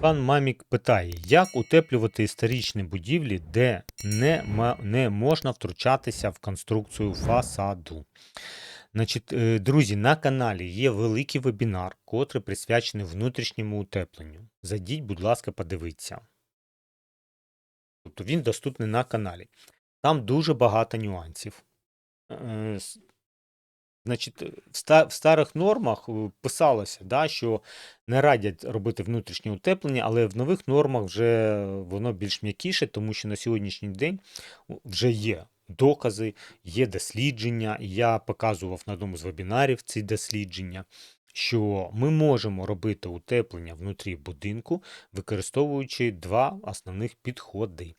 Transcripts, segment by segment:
Пан Мамік питає, як утеплювати історичні будівлі, де не, не можна втручатися в конструкцію фасаду. Значить, е, друзі, на каналі є великий вебінар, котрий присвячений внутрішньому утепленню. Зайдіть, будь ласка, подивіться. Тобто він доступний на каналі. Там дуже багато нюансів. Значить, в, ста- в старих нормах е, писалося, да, що не радять робити внутрішнє утеплення, але в нових нормах вже воно більш м'якіше, тому що на сьогоднішній день вже є докази, є дослідження. Я показував на одному з вебінарів ці дослідження, що ми можемо робити утеплення внутрі будинку, використовуючи два основних підходи.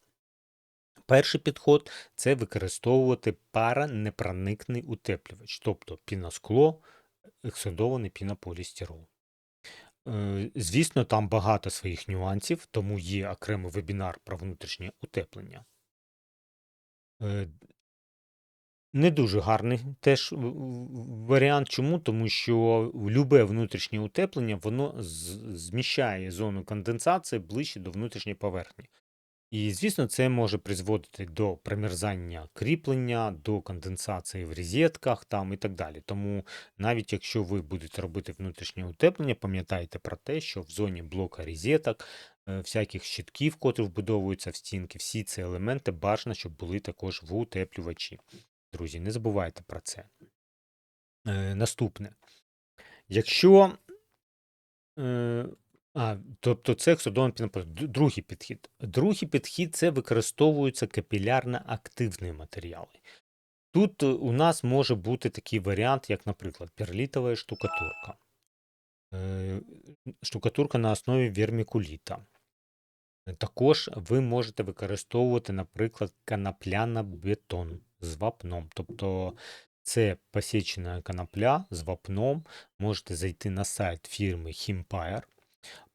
Перший підход це використовувати паранепроникний утеплювач, тобто піноскло, ексодований пінополістирол. Е, Звісно, там багато своїх нюансів, тому є окремий вебінар про внутрішнє утеплення. Е, Не дуже гарний теж варіант. Чому? Тому що любе внутрішнє утеплення воно зміщає зону конденсації ближче до внутрішньої поверхні. І, звісно, це може призводити до примерзання кріплення, до конденсації в розетках там і так далі. Тому навіть якщо ви будете робити внутрішнє утеплення, пам'ятайте про те, що в зоні блока розеток, е, всяких щитків, котрі вбудовуються в стінки, всі ці елементи бажано, щоб були також в утеплювачі. Друзі, не забувайте про це. Е, Наступне. Якщо Е, а, тобто це ексодон. Другий підхід. Другий підхід це використовуються капілярно активні матеріали. Тут е, у нас може бути такий варіант, як, наприклад, перлітова штукатурка. Е, Штукатурка на основі вермікуліта. Також ви можете використовувати, наприклад, канапляно-бетон з вапном. Тобто це посічена канапля з вапном. Можете зайти на сайт фірми Himpire.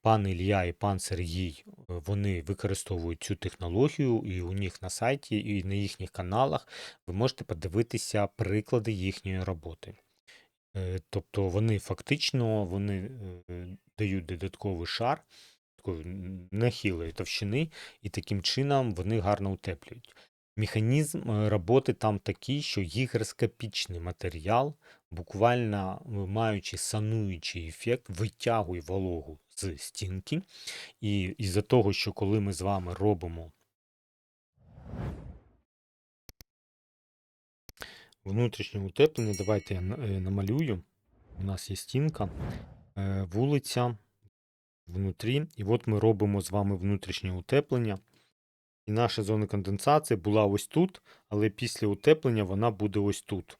Пан Ілля і пан Сергій е, вони використовують цю технологію, і у них на сайті, і на їхніх каналах ви можете подивитися приклади їхньої роботи. Е, Тобто вони фактично вони е, дають додатковий шар такої н- нехилої товщини, і таким чином вони гарно утеплюють. Механізм роботи там такий, що гігроскопічний матеріал, буквально маючи сануючий ефект, витягує вологу з стінки. І із-за того, що коли ми з вами робимо внутрішнє утеплення, давайте я е, намалюю. У нас є стінка, е, вулиця внутрі, і от ми робимо з вами внутрішнє утеплення. І наша зона конденсації була ось тут, але після утеплення вона буде ось тут.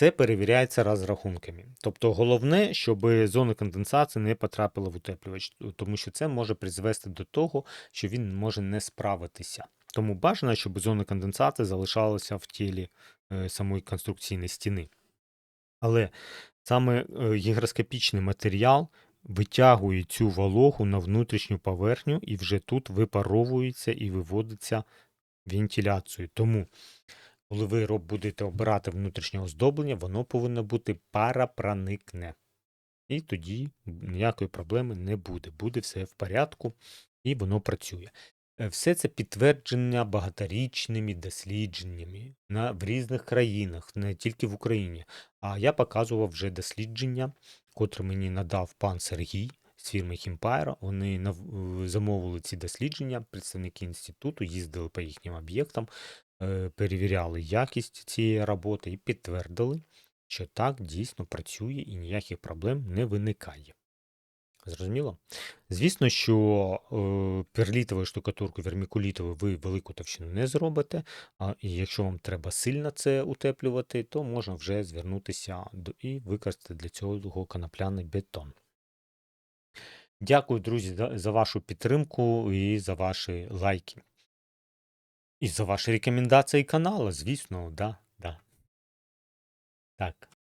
Це перевіряється розрахунками. Тобто головне, щоб зона конденсації не потрапила в утеплювач, тому що це може призвести до того, що він може не справитися. Тому бажано, щоб зона конденсації залишалася в тілі е, самої конструкційної стіни. Але саме е, гігроскопічний матеріал витягує цю вологу на внутрішню поверхню і вже тут випаровується і виводиться вентиляцією. Тому, коли ви роб- будете обирати внутрішнє оздоблення, воно повинно бути парапроникне. І тоді ніякої проблеми не буде. Буде все в порядку і воно працює. Е, Все це підтвердження багаторічними дослідженнями на, в різних країнах, не тільки в Україні. А я показував вже дослідження, котре мені надав пан Сергій з фірми Хімпайра. Вони нав- е, замовили ці дослідження, представники інституту їздили по їхнім об'єктам, перевіряли якість цієї роботи і підтвердили, що так дійсно працює і ніяких проблем не виникає. Зрозуміло? Звісно, що е, перлітовою штукатуркою, вермікулітовою ви велику товщину не зробите, а і якщо вам треба сильно це утеплювати, то можна вже звернутися до, і використати для цього канапляний бетон. Дякую, друзі, за вашу підтримку і за ваші лайки. І за ваші рекомендації каналу, звісно, да, да. Так.